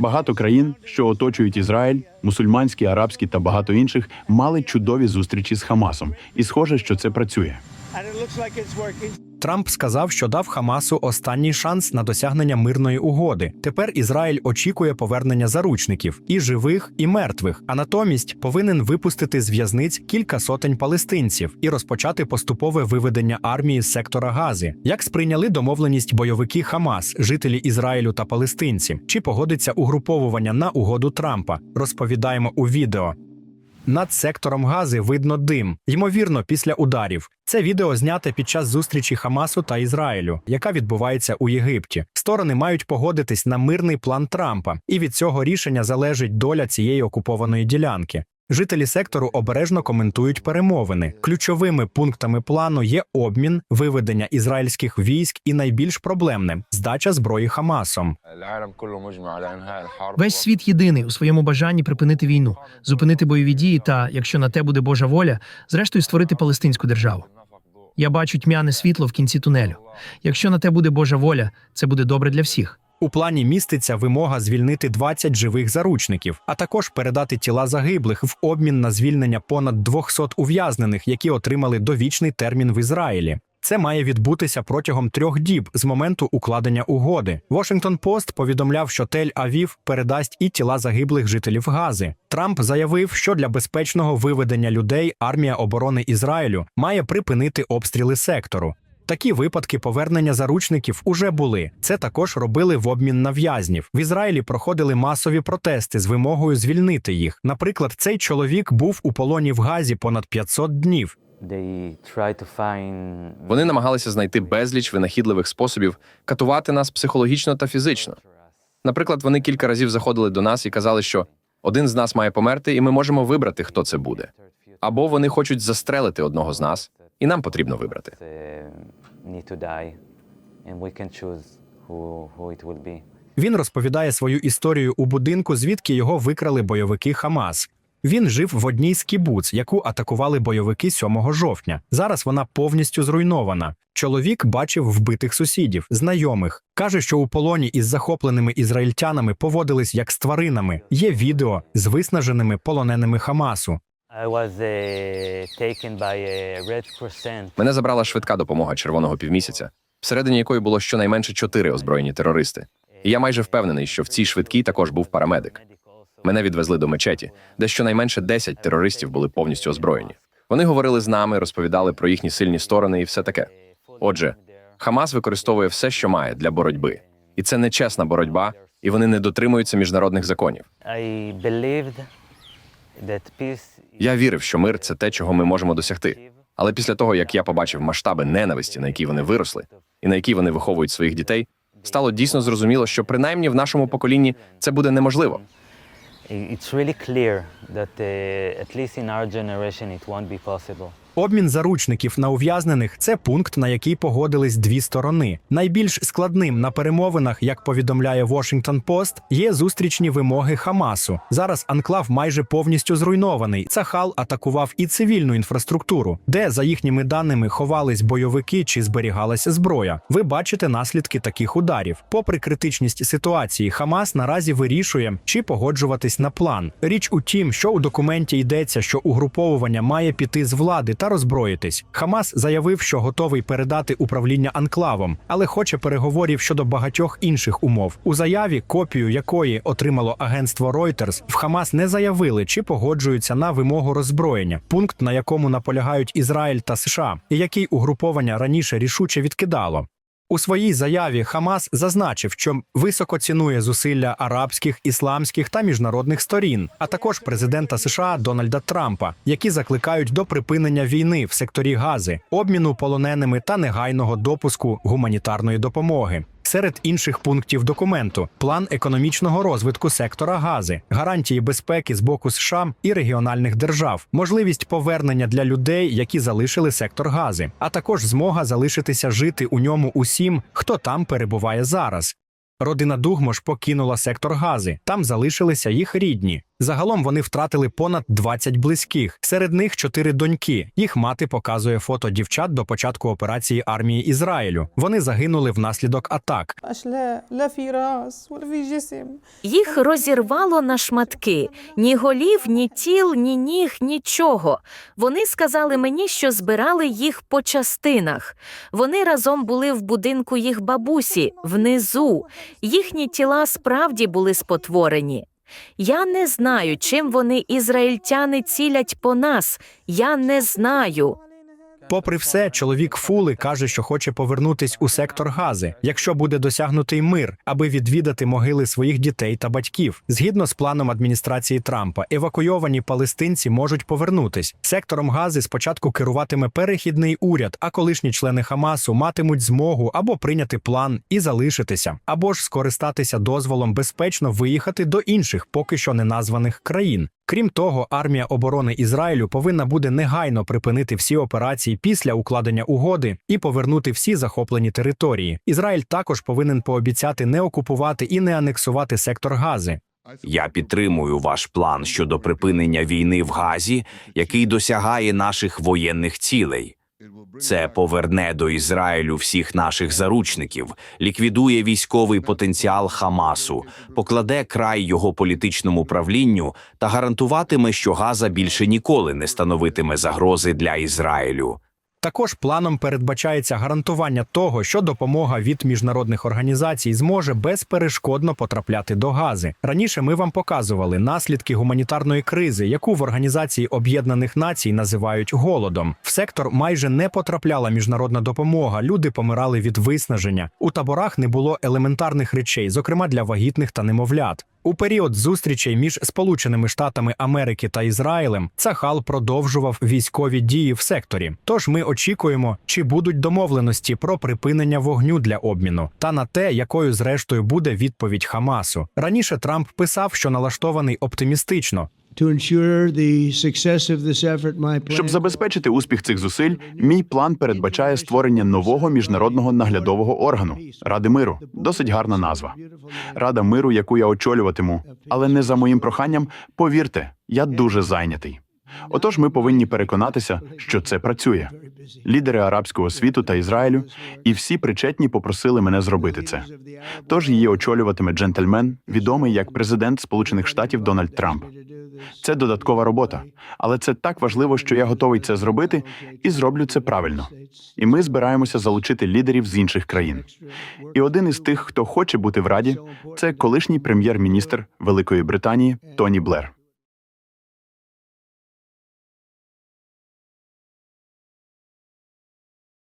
Багато країн, що оточують Ізраїль, мусульманські, арабські та багато інших, мали чудові зустрічі з Хамасом, і схоже, що це працює. Трамп сказав, що дав Хамасу останній шанс на досягнення мирної угоди. Тепер Ізраїль очікує повернення заручників і живих, і мертвих. А натомість повинен випустити з в'язниць кілька сотень палестинців і розпочати поступове виведення армії з сектора Гази. Як сприйняли домовленість бойовики Хамас, жителі Ізраїлю та палестинці? Чи погодиться угруповування на угоду Трампа? Розповідаємо у відео. Над сектором Гази видно дим, ймовірно, після ударів. Це відео зняте під час зустрічі Хамасу та Ізраїлю, яка відбувається у Єгипті. Сторони мають погодитись на мирний план Трампа, і від цього рішення залежить доля цієї окупованої ділянки. Жителі сектору обережно коментують перемовини. Ключовими пунктами плану є обмін, виведення ізраїльських військ і найбільш проблемним здача зброї Хамасом. Весь світ єдиний у своєму бажанні припинити війну, зупинити бойові дії та, якщо на те буде Божа воля, зрештою створити палестинську державу. Я бачу тьмяне світло в кінці тунелю. Якщо на те буде Божа воля, це буде добре для всіх. У плані міститься вимога звільнити 20 живих заручників, а також передати тіла загиблих в обмін на звільнення понад 200 ув'язнених, які отримали довічний термін в Ізраїлі. Це має відбутися протягом трьох діб з моменту укладення угоди. Washington Post повідомляв, що Тель-Авів передасть і тіла загиблих жителів Гази. Трамп заявив, що для безпечного виведення людей армія оборони Ізраїлю має припинити обстріли сектору. Такі випадки повернення заручників уже були. Це також робили в обмін на в'язнів. В Ізраїлі проходили масові протести з вимогою звільнити їх. Наприклад, цей чоловік був у полоні в Газі понад 500 днів. Вони намагалися знайти безліч винахідливих способів катувати нас психологічно та фізично. Наприклад, вони кілька разів заходили до нас і казали, що один з нас має померти, і ми можемо вибрати, хто це буде. Або вони хочуть застрелити одного з нас, і нам потрібно вибрати. Він розповідає свою історію у будинку, звідки його викрали бойовики Хамас. Він жив в одній з кібуц, яку атакували бойовики 7 жовтня. Зараз вона повністю зруйнована. Чоловік бачив вбитих сусідів, знайомих. каже, що у полоні із захопленими ізраїльтянами поводились як з тваринами. Є відео з виснаженими полоненими Хамасу. Uh, Crescent. Мене забрала швидка допомога червоного півмісяця, всередині якої було щонайменше чотири озброєні терористи. І я майже впевнений, що в цій швидкій також був парамедик. Мене відвезли до мечеті, де щонайменше 10 терористів були повністю озброєні. Вони говорили з нами, розповідали про їхні сильні сторони і все таке. Отже, Хамас використовує все, що має для боротьби, і це нечесна боротьба, і вони не дотримуються міжнародних законів. Я вірив, що мир це те, чого ми можемо досягти. Але після того, як я побачив масштаби ненависті, на які вони виросли, і на які вони виховують своїх дітей, стало дійсно зрозуміло, що принаймні в нашому поколінні це буде неможливо. It's really clear that uh, at least in our generation it won't be possible. Обмін заручників на ув'язнених це пункт, на який погодились дві сторони. Найбільш складним на перемовинах, як повідомляє Washington Post, є зустрічні вимоги Хамасу. Зараз анклав майже повністю зруйнований. Цахал атакував і цивільну інфраструктуру, де, за їхніми даними, ховались бойовики чи зберігалася зброя. Ви бачите наслідки таких ударів. Попри критичність ситуації, Хамас наразі вирішує, чи погоджуватись на план. Річ у тім, що у документі йдеться, що угруповування має піти з влади та роззброїтись. Хамас заявив, що готовий передати управління анклавом, але хоче переговорів щодо багатьох інших умов. У заяві, копію якої отримало агентство Reuters, в Хамас не заявили, чи погоджуються на вимогу роззброєння, пункт на якому наполягають Ізраїль та США, і який угруповання раніше рішуче відкидало. У своїй заяві Хамас зазначив, що високо цінує зусилля арабських, ісламських та міжнародних сторін, а також президента США Дональда Трампа, які закликають до припинення війни в секторі Гази, обміну полоненими та негайного допуску гуманітарної допомоги. Серед інших пунктів документу план економічного розвитку сектора Гази, гарантії безпеки з боку США і регіональних держав, можливість повернення для людей, які залишили сектор Гази, а також змога залишитися жити у ньому усім, хто там перебуває зараз. Родина Дугмош покинула сектор Гази, там залишилися їх рідні. Загалом вони втратили понад 20 близьких, серед них чотири доньки. Їх мати показує фото дівчат до початку операції армії Ізраїлю. Вони загинули внаслідок атак. Їх розірвало на шматки: ні голів, ні тіл, ні ніг, нічого. Вони сказали мені, що збирали їх по частинах. Вони разом були в будинку їх бабусі внизу. Їхні тіла справді були спотворені. Я не знаю, чим вони, ізраїльтяни, цілять по нас. Я не знаю. Попри все, чоловік Фули каже, що хоче повернутись у сектор Гази, якщо буде досягнутий мир, аби відвідати могили своїх дітей та батьків. Згідно з планом адміністрації Трампа, евакуйовані палестинці можуть повернутись. Сектором Гази спочатку керуватиме перехідний уряд, а колишні члени Хамасу матимуть змогу або прийняти план і залишитися, або ж скористатися дозволом безпечно виїхати до інших, поки що не названих країн. Крім того, армія оборони Ізраїлю повинна буде негайно припинити всі операції після укладення угоди і повернути всі захоплені території. Ізраїль також повинен пообіцяти не окупувати і не анексувати сектор Гази. Я підтримую ваш план щодо припинення війни в Газі, який досягає наших воєнних цілей. Це поверне до Ізраїлю всіх наших заручників, ліквідує військовий потенціал Хамасу, покладе край його політичному правлінню та гарантуватиме, що Газа більше ніколи не становитиме загрози для Ізраїлю. Також планом передбачається гарантування того, що допомога від міжнародних організацій зможе безперешкодно потрапляти до Гази. Раніше ми вам показували наслідки гуманітарної кризи, яку в Організації Об'єднаних Націй називають голодом. В сектор майже не потрапляла міжнародна допомога. Люди помирали від виснаження. У таборах не було елементарних речей, зокрема для вагітних та немовлят. У період зустрічей між Сполученими Штатами Америки та Ізраїлем Цахал продовжував військові дії в секторі. Тож ми очікуємо, чи будуть домовленості про припинення вогню для обміну, та на те, якою зрештою буде відповідь Хамасу. Раніше Трамп писав, що налаштований оптимістично. Щоб забезпечити успіх цих зусиль, мій план передбачає створення нового міжнародного наглядового органу Ради миру. Досить гарна назва. Рада миру, яку я очолюватиму, але не за моїм проханням. Повірте, я дуже зайнятий. Отож, ми повинні переконатися, що це працює. Лідери арабського світу та Ізраїлю і всі причетні попросили мене зробити це. Тож її очолюватиме джентльмен, відомий як президент Сполучених Штатів Дональд Трамп. Це додаткова робота, але це так важливо, що я готовий це зробити і зроблю це правильно. І ми збираємося залучити лідерів з інших країн. І один із тих, хто хоче бути в раді, це колишній прем'єр-міністр Великої Британії Тоні Блер.